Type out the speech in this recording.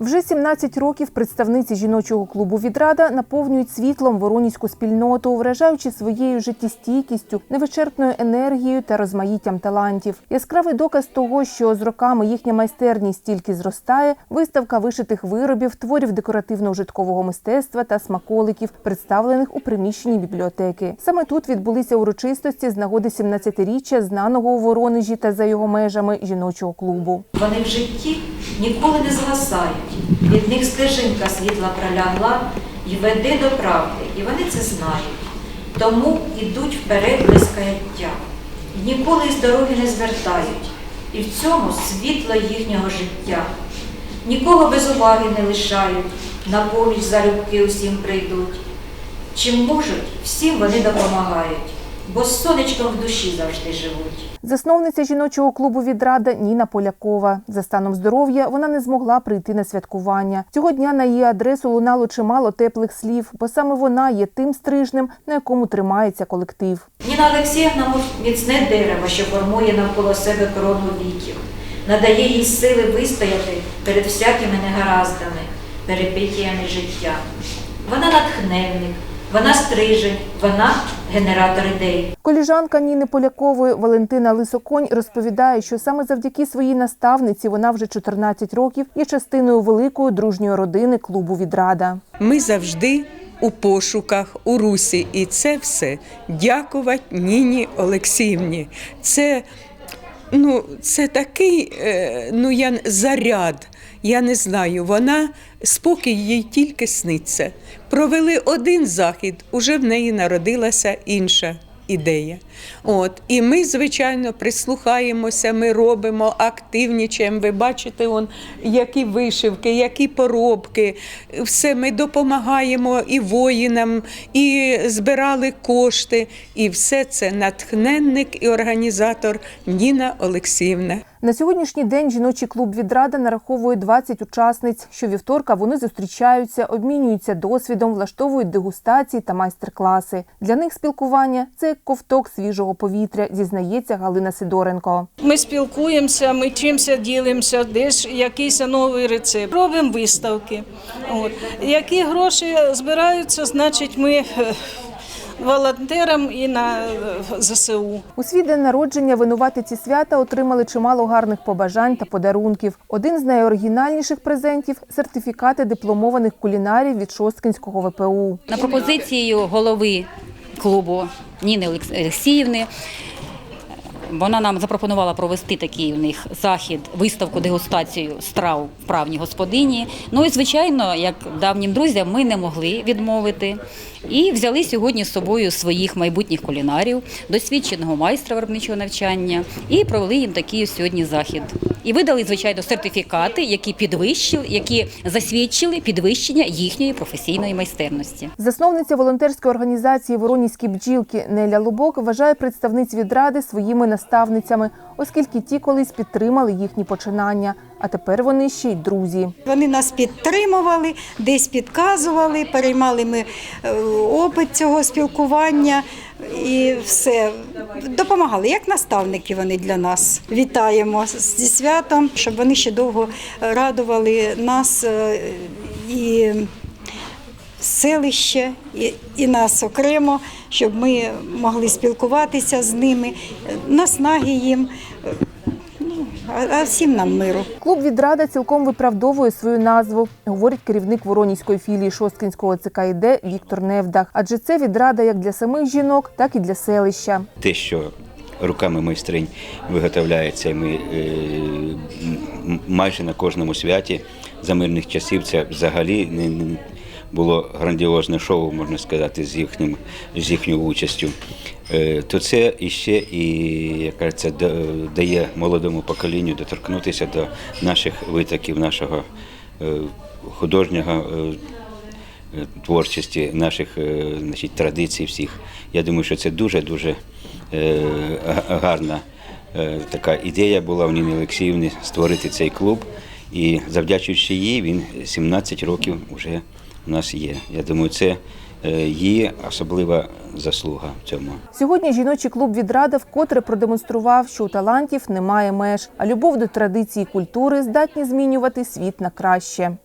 Вже 17 років представниці жіночого клубу Відрада наповнюють світлом воронізьку спільноту, вражаючи своєю життєстійкістю, невичерпною енергією та розмаїттям талантів. Яскравий доказ того, що з роками їхня майстерність тільки зростає, виставка вишитих виробів, творів декоративно-ужиткового мистецтва та смаколиків, представлених у приміщенні бібліотеки. Саме тут відбулися урочистості з нагоди 17-річчя знаного у Воронежі та за його межами жіночого клубу. Вони в житті ніколи не згасають. Від них стежинка світла пролягла і веде до правди, і вони це знають. Тому ідуть вперед без каяття. І ніколи з дороги не звертають. І в цьому світло їхнього життя. Нікого без уваги не лишають, на поміч залюбки усім прийдуть. Чим можуть, всім вони допомагають, бо з сонечком в душі завжди живуть. Засновниця жіночого клубу Відрада Ніна Полякова. За станом здоров'я вона не змогла прийти на святкування. Цього дня на її адресу лунало чимало теплих слів, бо саме вона є тим стрижнем, на якому тримається колектив. Ніна Олексіївна міцне дерево, що формує навколо себе корону віків, надає їй сили вистояти перед всякими негараздами, перепиттями життя. Вона натхненник, вона стрижень, вона генератор ідей. Коліжанка Ніни Полякової Валентина Лисоконь розповідає, що саме завдяки своїй наставниці вона вже 14 років є частиною великої дружньої родини клубу Відрада. Ми завжди у пошуках у русі, і це все дякувати Ніні Олексіївні. Це, ну, це такий е, ну, я, заряд. Я не знаю, вона спокій їй тільки сниться. Провели один захід, уже в неї народилася інша ідея. От і ми, звичайно, прислухаємося, ми робимо, активнічаємо. Ви бачите, он, які вишивки, які поробки. Все ми допомагаємо і воїнам, і збирали кошти. І все це натхненник і організатор Ніна Олексіївна. На сьогоднішній день жіночий клуб Відрада нараховує 20 учасниць. Щовівторка вони зустрічаються, обмінюються досвідом, влаштовують дегустації та майстер-класи. Для них спілкування це як ковток свіжого повітря, зізнається Галина Сидоренко. Ми спілкуємося, ми чимся ділимося, десь якийсь новий рецепт. Робимо виставки. От. Які гроші збираються, значить ми е, волонтерам і на ЗСУ. У свій день народження винуватиці свята отримали чимало гарних побажань та подарунків. Один з найоригінальніших презентів сертифікати дипломованих кулінарів від Шосткинського ВПУ. На пропозицію голови клубу Ніни Олексіївни. Вона нам запропонувала провести такий у них захід, виставку, дегустацію страв вправні господині. Ну і звичайно, як давнім друзям, ми не могли відмовити. І взяли сьогодні з собою своїх майбутніх кулінарів, досвідченого майстра виробничого навчання, і провели їм такий сьогодні захід. І видали, звичайно, сертифікати, які підвищили, які засвідчили підвищення їхньої професійної майстерності. Засновниця волонтерської організації Воронізькі бджілки Неля Лубок вважає представниць відради своїми наставницями, оскільки ті колись підтримали їхні починання, а тепер вони ще й друзі. Вони нас підтримували, десь підказували, переймали ми е, опит цього спілкування і все. Допомагали, як наставники вони для нас. Вітаємо зі святом, щоб вони ще довго радували нас е, і селище, і, і нас окремо, щоб ми могли спілкуватися з ними, наснаги їм, ну, а- всім нам миру. Клуб відрада цілком виправдовує свою назву, говорить керівник Воронізької філії Шосткинського ЦКІД Віктор Невдах. Адже це відрада як для самих жінок, так і для селища. те, що руками майстринь виготовляється, ми е, майже на кожному святі за мирних часів це взагалі не було грандіозне шоу, можна сказати, з їхнім з їхньою участю. Е, то це іще і кажеться, дає молодому поколінню доторкнутися до наших витоків, нашого е, художнього. е, творчості, наших значить, традицій всіх. Я думаю, що це дуже-дуже гарна така ідея була у Ніни Олексіївни створити цей клуб. І завдячуючи їй, він 17 років вже у нас є. Я думаю, це е, її особлива заслуга в цьому. Сьогодні жіночий клуб відрада вкотре продемонстрував, що у талантів немає меж, а любов до традиції і культури здатні змінювати світ на краще.